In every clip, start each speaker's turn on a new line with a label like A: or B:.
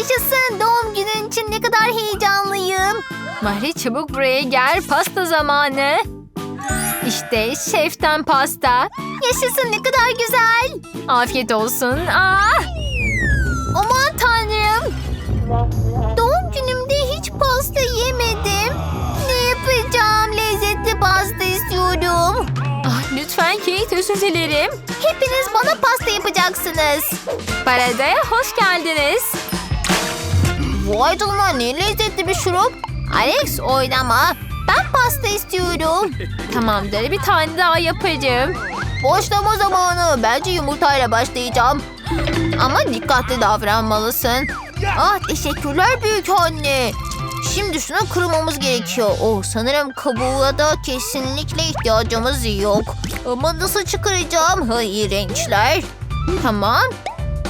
A: Yaşasın doğum günün için ne kadar heyecanlıyım.
B: Mahri çabuk buraya gel. Pasta zamanı. İşte şeften pasta.
A: Yaşasın ne kadar güzel.
B: Afiyet olsun. Aa,
A: Aman tanrım. Doğum günümde hiç pasta yemedim. Ne yapacağım? Lezzetli pasta istiyorum.
B: ah, lütfen Kate özür dilerim.
A: Hepiniz bana pasta yapacaksınız.
B: Parada'ya hoş geldiniz.
A: Vay canına ne lezzetli bir şurup. Alex oynama. Ben pasta istiyorum.
B: Tamamdır bir tane daha yapacağım.
A: Boşlama zamanı. Bence yumurtayla başlayacağım. Ama dikkatli davranmalısın. Ah teşekkürler büyük anne. Şimdi şunu kırmamız gerekiyor. Oh sanırım kabuğuna da kesinlikle ihtiyacımız yok. Ama nasıl çıkaracağım? Ha iğrençler. Tamam.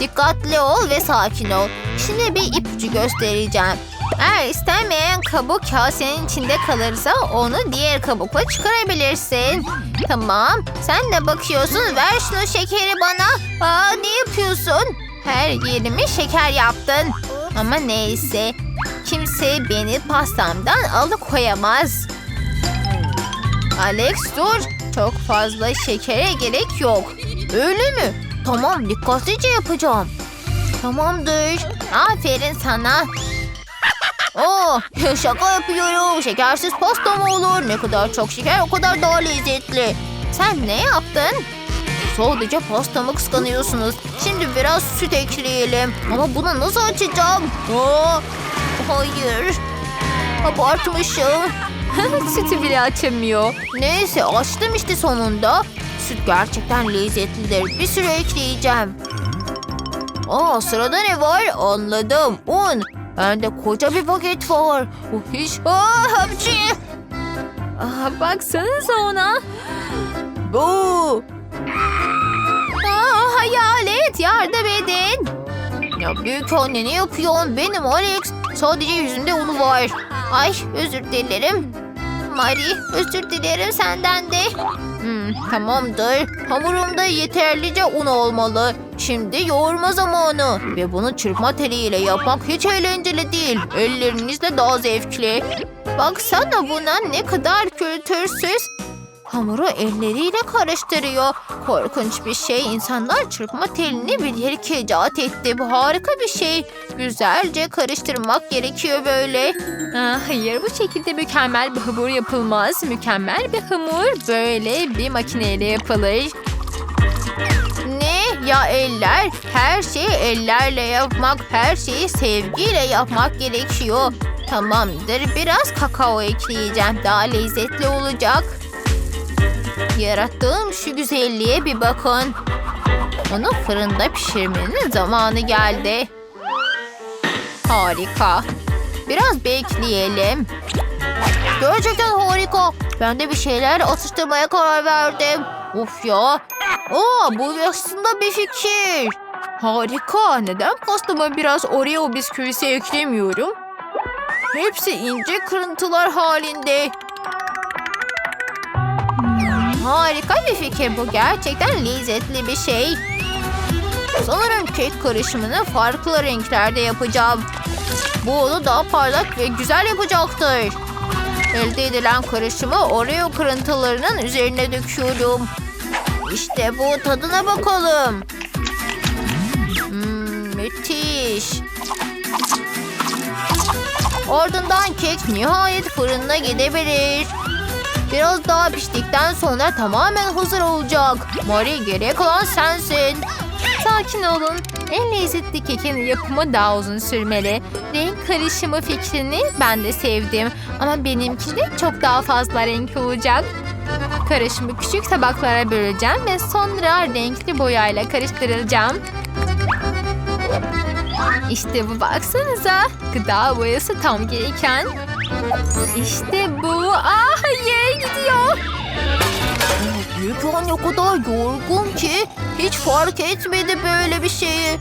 A: Dikkatli ol ve sakin ol. Şimdi bir ipucu göstereceğim. Eğer istenmeyen kabuk kasenin içinde kalırsa onu diğer kabukla çıkarabilirsin. Tamam. Sen de bakıyorsun. Ver şunu şekeri bana. Aa, ne yapıyorsun? Her yerimi şeker yaptın. Ama neyse. Kimse beni pastamdan alıkoyamaz. Alex dur. Çok fazla şekere gerek yok. Öyle mi? Tamam dikkatlice yapacağım. Tamamdır. Aferin sana. Oo, şaka yapıyorum. Şekersiz pasta mı olur? Ne kadar çok şeker o kadar daha lezzetli. Sen ne yaptın? Sadece pastamı kıskanıyorsunuz. Şimdi biraz süt ekleyelim. Ama bunu nasıl açacağım? Aa, hayır. Abartmışım.
B: Sütü bile açamıyor.
A: Neyse açtım işte sonunda. Süt gerçekten lezzetlidir. Bir sürü ekleyeceğim. Aa sırada ne var? Anladım. Un. Bende koca bir paket var. Bu hiç... Aa hapçı.
B: Aa, baksanıza ona.
A: Bu. Aa hayalet yardım edin. Ya büyük anne ne yapıyorsun? Benim Alex. Sadece yüzünde unu var. Ay özür dilerim. Mari özür dilerim senden de. Hmm, tamamdır. Hamurumda yeterlice un olmalı. Şimdi yoğurma zamanı. Ve bunu çırpma teliyle yapmak hiç eğlenceli değil. Ellerinizle daha zevkli. Baksana buna ne kadar kültürsüz. Hamuru elleriyle karıştırıyor. Korkunç bir şey. İnsanlar çırpma telini bilerek icat etti. Bu harika bir şey. Güzelce karıştırmak gerekiyor böyle.
B: Aa, hayır bu şekilde mükemmel bir hamur yapılmaz. Mükemmel bir hamur böyle bir makineyle yapılır.
A: Ne? Ya eller? Her şeyi ellerle yapmak, her şeyi sevgiyle yapmak gerekiyor. Tamamdır. Biraz kakao ekleyeceğim. Daha lezzetli olacak. Yarattığım şu güzelliğe bir bakın. Onu fırında pişirmenin zamanı geldi. Harika. Biraz bekleyelim. Gerçekten harika. Ben de bir şeyler atıştırmaya karar verdim. Of ya. Aa, bu aslında bir fikir. Harika. Neden pastama biraz Oreo bisküvisi eklemiyorum? Hepsi ince kırıntılar halinde. Harika bir fikir bu. Gerçekten lezzetli bir şey. Sanırım kek karışımını farklı renklerde yapacağım. Bu onu daha parlak ve güzel yapacaktır. Elde edilen karışımı Oreo kırıntılarının üzerine döküyorum. İşte bu tadına bakalım. Hmm, müthiş. Ardından kek nihayet fırına gidebilir. Biraz daha piştikten sonra tamamen hazır olacak. Mari geriye kalan sensin.
B: Sakin olun. En lezzetli kekin yapımı daha uzun sürmeli. Renk karışımı fikrini ben de sevdim. Ama benimkinde çok daha fazla renk olacak. Karışımı küçük tabaklara böleceğim ve sonra renkli boyayla karıştıracağım. İşte bu baksanıza. Gıda boyası tam gereken. İşte bu. Aa hayır.
A: Büyük anne o kadar yorgun ki hiç fark etmedi böyle bir şeyi.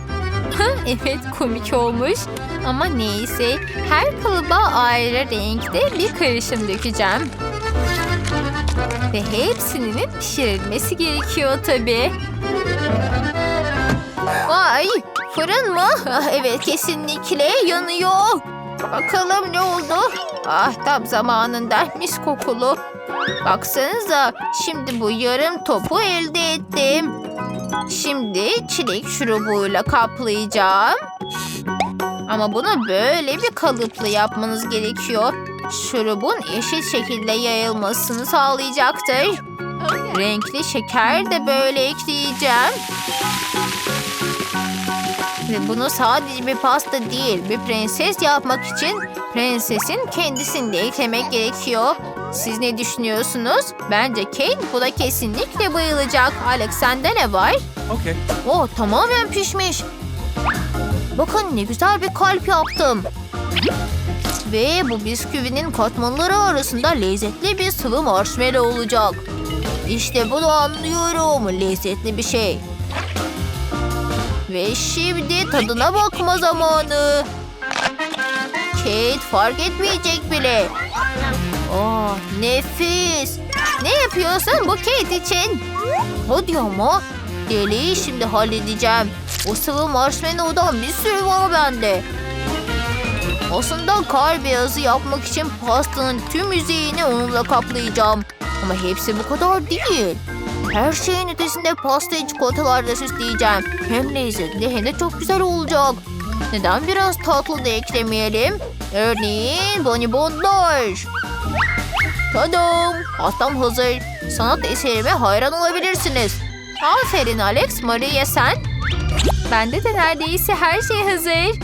B: evet komik olmuş. Ama neyse her kalıba ayrı renkte bir karışım dökeceğim. Ve hepsinin pişirilmesi gerekiyor tabii.
A: Ay Fırın mı? Ah, evet kesinlikle yanıyor. Bakalım ne oldu? Ah tam zamanında mis kokulu. Baksanıza şimdi bu yarım topu elde ettim. Şimdi çilek şurubuyla kaplayacağım. Ama bunu böyle bir kalıplı yapmanız gerekiyor. Şurubun eşit şekilde yayılmasını sağlayacaktır. Renkli şeker de böyle ekleyeceğim. Ve bunu sadece bir pasta değil, bir prenses yapmak için prensesin kendisini de eklemek gerekiyor. Siz ne düşünüyorsunuz? Bence Kate buna kesinlikle bayılacak. Alex sende ne var?
C: Okay.
A: Oh tamamen pişmiş. Bakın ne güzel bir kalp yaptım. Ve bu bisküvinin katmanları arasında lezzetli bir sıvı marshmallow olacak. İşte bunu anlıyorum. Lezzetli bir şey. Ve şimdi tadına bakma zamanı. Kate fark etmeyecek bile. Oh nefis. Ne yapıyorsun bu Kate için? Hadi ama. Deliği şimdi halledeceğim. O sıvı marshmallow'dan bir sürü var bende. Aslında kar beyazı yapmak için pastanın tüm yüzeyini onunla kaplayacağım. Ama hepsi bu kadar değil. Her şeyin ötesinde pastayı çikolatalarla süsleyeceğim. Hem lezzetli hem de çok güzel olacak. Neden biraz tatlı da eklemeyelim? Örneğin bonibonlar. Tadam! Pastam hazır. Sanat eserime hayran olabilirsiniz. Aferin Alex, Maria sen?
B: Bende de neredeyse her şey hazır.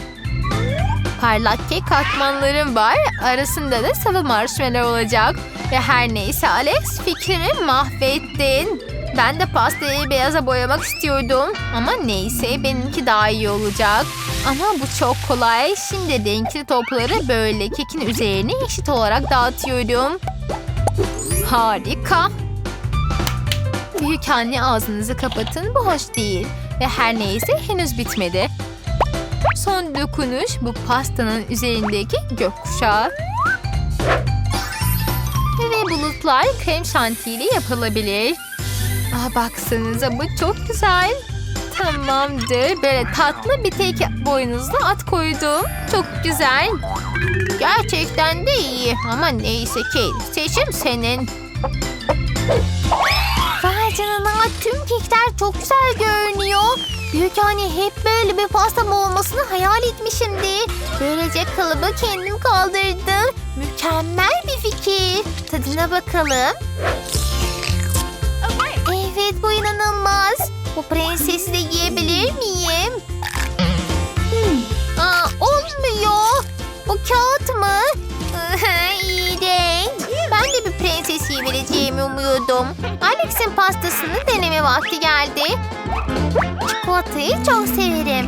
B: Parlak kek katmanlarım var. Arasında da sıvı marshmallow olacak. Ve her neyse Alex fikrimi mahvettin. Ben de pastayı beyaza boyamak istiyordum. Ama neyse benimki daha iyi olacak. Ama bu çok kolay. Şimdi renkli topları böyle kekin üzerine eşit olarak dağıtıyorum. Harika. Büyük anne ağzınızı kapatın bu hoş değil. Ve her neyse henüz bitmedi. Son dokunuş bu pastanın üzerindeki gökkuşağı. Ve bulutlar krem şantiyle yapılabilir. Aa, baksanıza bu çok güzel. Tamamdır. Böyle tatlı bir tek boynuzlu at koydum. Çok güzel.
A: Gerçekten de iyi. Ama neyse ki seçim senin. Vay canına tüm kekler çok güzel görünüyor. Büyük anne hep böyle bir pastam olmasını hayal etmişimdi. Böylece kalıbı kendim kaldırdım. Mükemmel bir fikir. Tadına bakalım. Evet bu inanılmaz. Bu prensesi de yiyebilir miyim? Hmm. Aa, olmuyor. Bu kağıt mı? Bir prenses yiyebileceğimi umuyordum. Alex'in pastasını deneme vakti geldi. Çikolatayı çok severim.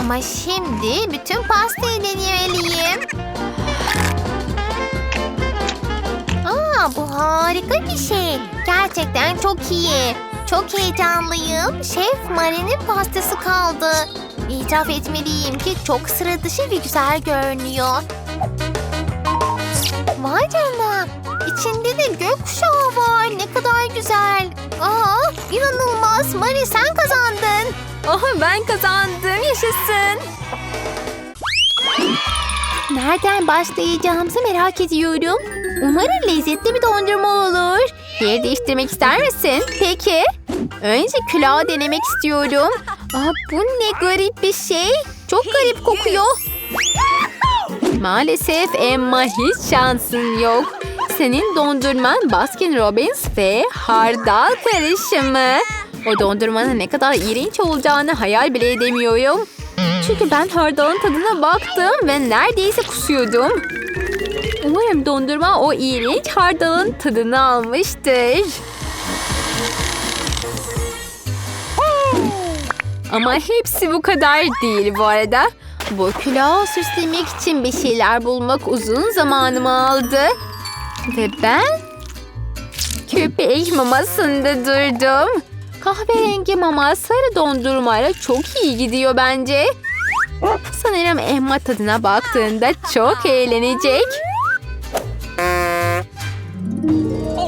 A: Ama şimdi bütün pastayı denemeliyim. Aa, bu harika bir şey. Gerçekten çok iyi. Çok heyecanlıyım. Şef Marie'nin pastası kaldı. İtiraf etmeliyim ki çok sıra dışı ve güzel görünüyor. Vay canına. Var. Ne kadar güzel. Aa, inanılmaz. Marie sen kazandın.
B: Oha ben kazandım. Yaşasın.
A: Nereden başlayacağımızı merak ediyorum. Umarım lezzetli bir dondurma olur.
B: Yer değiştirmek ister misin? Peki. Önce külahı denemek istiyorum. Aa, bu ne garip bir şey. Çok garip kokuyor. Maalesef Emma hiç şansın yok. Senin dondurman Baskin Robbins ve hardal karışımı. O dondurmanın ne kadar iğrenç olacağını hayal bile edemiyorum. Çünkü ben hardalın tadına baktım ve neredeyse kusuyordum. Umarım dondurma o iğrenç hardalın tadını almıştır. Ama hepsi bu kadar değil bu arada. Bu külahı süslemek için bir şeyler bulmak uzun zamanımı aldı. Ve ben köpek mamasında durdum. Kahverengi mama sarı dondurmayla çok iyi gidiyor bence. Sanırım Emma tadına baktığında çok eğlenecek.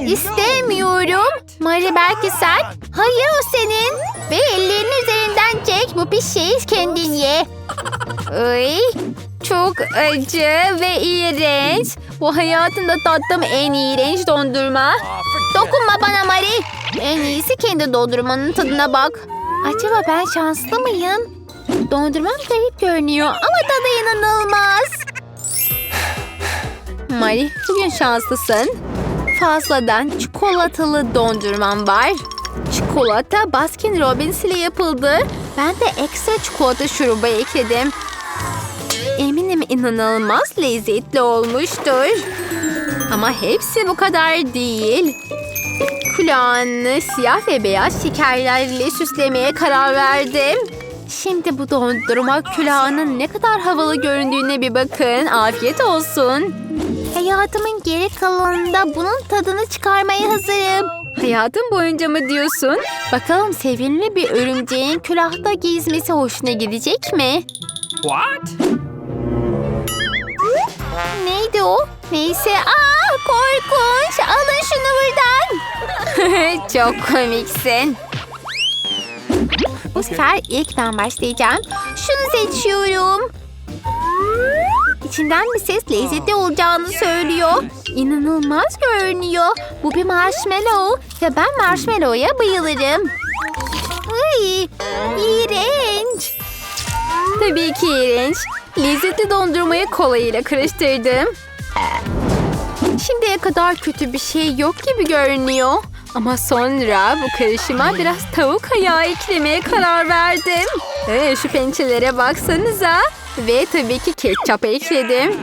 A: İstemiyorum. Marie belki sen. Hayır o senin. Ve ellerini üzerinden çek. Bu pis şeyi kendin ye.
B: Ay, çok acı ve iğrenç. Bu hayatımda tattığım en iğrenç dondurma.
A: Dokunma bana Mari. En iyisi kendi dondurmanın tadına bak.
B: Acaba ben şanslı mıyım? Dondurmam garip görünüyor ama tadı inanılmaz. Mari, bugün şanslısın. Fazladan çikolatalı dondurmam var. Çikolata Baskin Robbins ile yapıldı. Ben de ekstra çikolata şurubu ekledim. İnanılmaz lezzetli olmuştur. Ama hepsi bu kadar değil. Kulağını siyah ve beyaz şekerlerle süslemeye karar verdim. Şimdi bu dondurma külahının ne kadar havalı göründüğüne bir bakın. Afiyet olsun.
A: Hayatımın geri kalanında bunun tadını çıkarmaya hazırım.
B: Hayatın boyunca mı diyorsun? Bakalım sevimli bir örümceğin külahta gezmesi hoşuna gidecek mi?
C: What?
A: Neydi o? Neyse. Aa korkunç. Alın şunu buradan.
B: Çok komiksin. Bu sefer ilk ben başlayacağım.
A: Şunu seçiyorum.
B: İçinden bir ses lezzetli olacağını söylüyor. İnanılmaz görünüyor. Bu bir marshmallow ve ben marshmallow'a bayılırım.
A: Ay, iğrenç.
B: Tabii ki iğrenç. Lezzetli dondurmayı kolayla karıştırdım. Şimdiye kadar kötü bir şey yok gibi görünüyor. Ama sonra bu karışıma biraz tavuk ayağı eklemeye karar verdim. Ee, şu pençelere baksanıza. Ve tabii ki ketçap ekledim.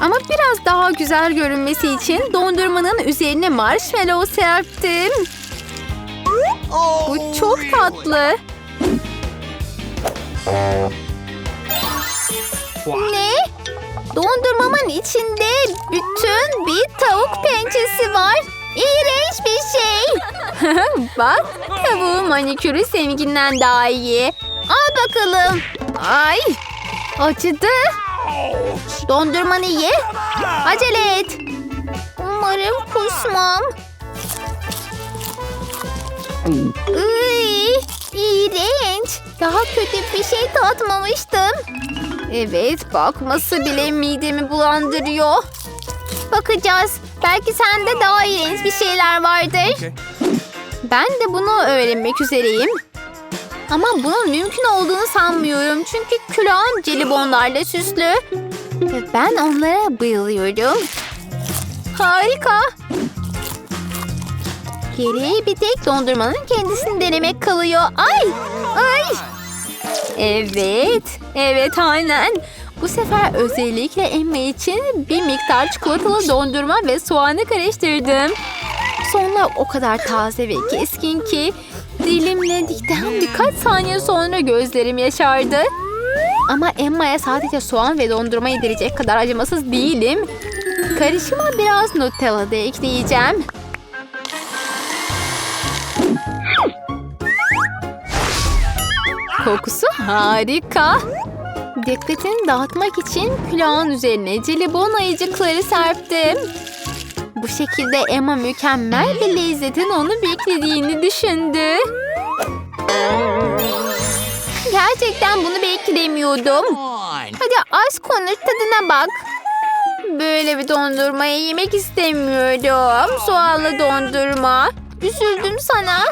B: Ama biraz daha güzel görünmesi için dondurmanın üzerine marshmallow serptim. Bu çok tatlı.
A: Ne? Dondurmamın içinde bütün bir tavuk pençesi var. İğrenç bir şey.
B: Bak tavuğun manikürü seninkinden daha iyi.
A: Al bakalım.
B: Ay acıdı.
A: Dondurmanı ye. Acele et. Umarım kusmam. Iy, iğrenç. Daha kötü bir şey tatmamıştım.
B: Evet bakması bile midemi bulandırıyor.
A: Bakacağız. Belki sende daha iğrenç bir şeyler vardır.
C: Okay.
B: Ben de bunu öğrenmek üzereyim.
A: Ama bunun mümkün olduğunu sanmıyorum. Çünkü külahım jelibonlarla süslü.
B: Ve ben onlara bayılıyorum.
A: Harika. Geriye bir tek dondurmanın kendisini denemek kalıyor. Ay! Ay!
B: Evet, evet aynen. Bu sefer özellikle Emma için bir miktar çikolatalı dondurma ve soğanı karıştırdım. Sonra o kadar taze ve keskin ki dilimledikten birkaç saniye sonra gözlerim yaşardı. Ama Emma'ya sadece soğan ve dondurma yedirecek kadar acımasız değilim. Karışıma biraz Nutella da ekleyeceğim. Kokusu harika. Dikkatini dağıtmak için külahın üzerine jelibon ayıcıkları serptim. Bu şekilde Emma mükemmel bir lezzetin onu beklediğini düşündü.
A: Gerçekten bunu beklemiyordum. Hadi az konuş tadına bak.
B: Böyle bir dondurmayı yemek istemiyorum. Soğanlı dondurma.
A: Üzüldüm sana.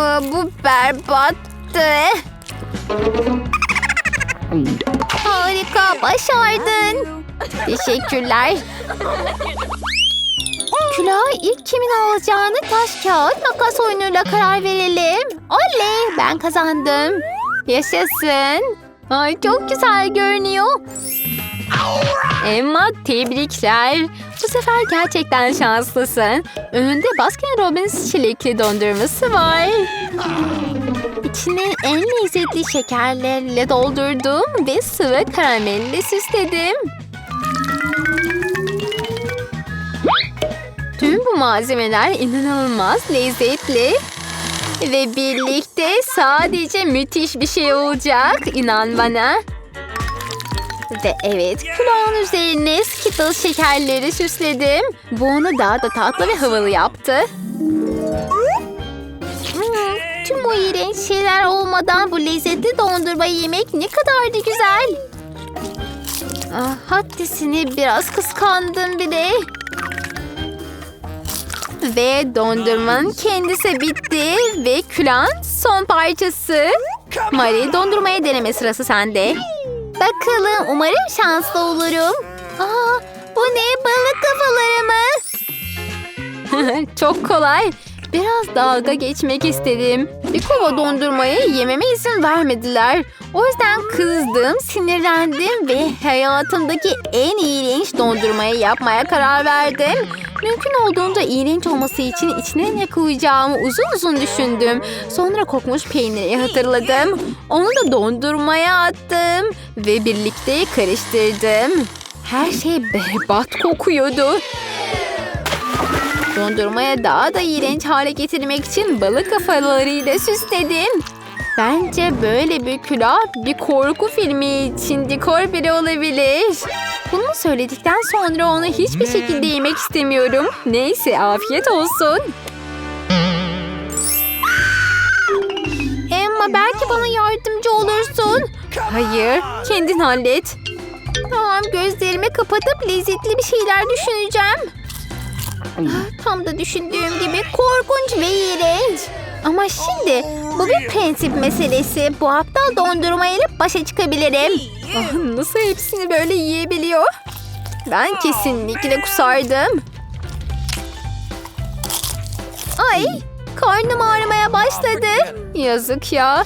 B: Aa, bu berbattı.
A: Harika, başardın.
B: Teşekkürler.
A: Külahı ilk kimin alacağını taş kağıt makas oyunuyla karar verelim. Oley, ben kazandım.
B: Yaşasın. Ay çok güzel görünüyor. Emma tebrikler. Bu sefer gerçekten şanslısın. Önünde Baskin Robbins çilekli dondurması var. İçini en lezzetli şekerlerle doldurdum ve sıvı karamelle süsledim. Tüm bu malzemeler inanılmaz lezzetli. Ve birlikte sadece müthiş bir şey olacak. İnan bana. Ve evet, külahın üzerine Skittles şekerleri süsledim. Bu onu daha da tatlı ve havalı yaptı.
A: Bu iğrenç şeyler olmadan bu lezzetli dondurmayı yemek ne kadar da güzel. Ah, haddesini biraz kıskandım bile. Ve dondurmanın kendisi bitti ve külan son parçası. Marie dondurmaya deneme sırası sende. Bakalım umarım şanslı olurum. Aa, bu ne balık kafaları mı? Çok kolay. Biraz dalga geçmek istedim. Bir kova dondurmayı yememe izin vermediler. O yüzden kızdım, sinirlendim ve hayatımdaki en iğrenç dondurmayı yapmaya karar verdim. Mümkün olduğunca iğrenç olması için içine ne koyacağımı uzun uzun düşündüm. Sonra kokmuş peyniri hatırladım. Onu da dondurmaya attım ve birlikte karıştırdım. Her şey berbat kokuyordu. Dondurmaya daha da iğrenç hale getirmek için balık kafalarıyla süsledim. Bence böyle bir külah bir korku filmi için dekor bile olabilir. Bunu söyledikten sonra onu hiçbir şekilde yemek istemiyorum. Neyse afiyet olsun. Emma belki bana yardımcı olursun. Hayır, kendin hallet. Tamam gözlerimi kapatıp lezzetli bir şeyler düşüneceğim. Ah, Tam da düşündüğüm gibi korkunç ve iğrenç. Ama şimdi bu bir prensip meselesi. Bu aptal dondurma ile başa çıkabilirim. Ah, nasıl hepsini böyle yiyebiliyor? Ben kesinlikle kusardım. Ay, karnım ağrımaya başladı. Yazık ya.